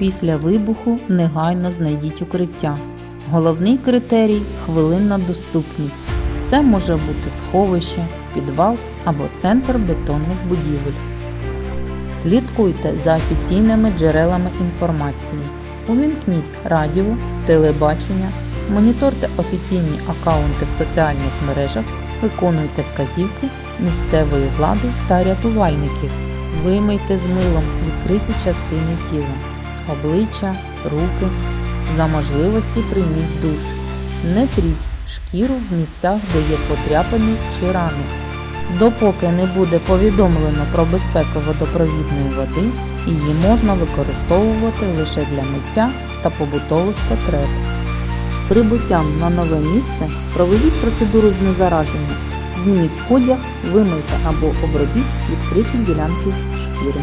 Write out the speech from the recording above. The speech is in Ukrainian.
Після вибуху негайно знайдіть укриття. Головний критерій хвилинна доступність. Це може бути сховище, підвал або центр бетонних будівель. Слідкуйте за офіційними джерелами інформації. Увімкніть радіо, телебачення, моніторте офіційні акаунти в соціальних мережах, виконуйте вказівки місцевої влади та рятувальників. Вимийте з милом відкриті частини тіла, обличчя, руки. За можливості прийміть душ. Не тріть шкіру в місцях, де є подряпини чи рани. Допоки не буде повідомлено про безпеку водопровідної води, її можна використовувати лише для миття та побутових потреб. Прибуттям на нове місце проведіть процедуру знезараження. Зніміть одяг, вимийте або обробіть відкриті ділянки шкіри.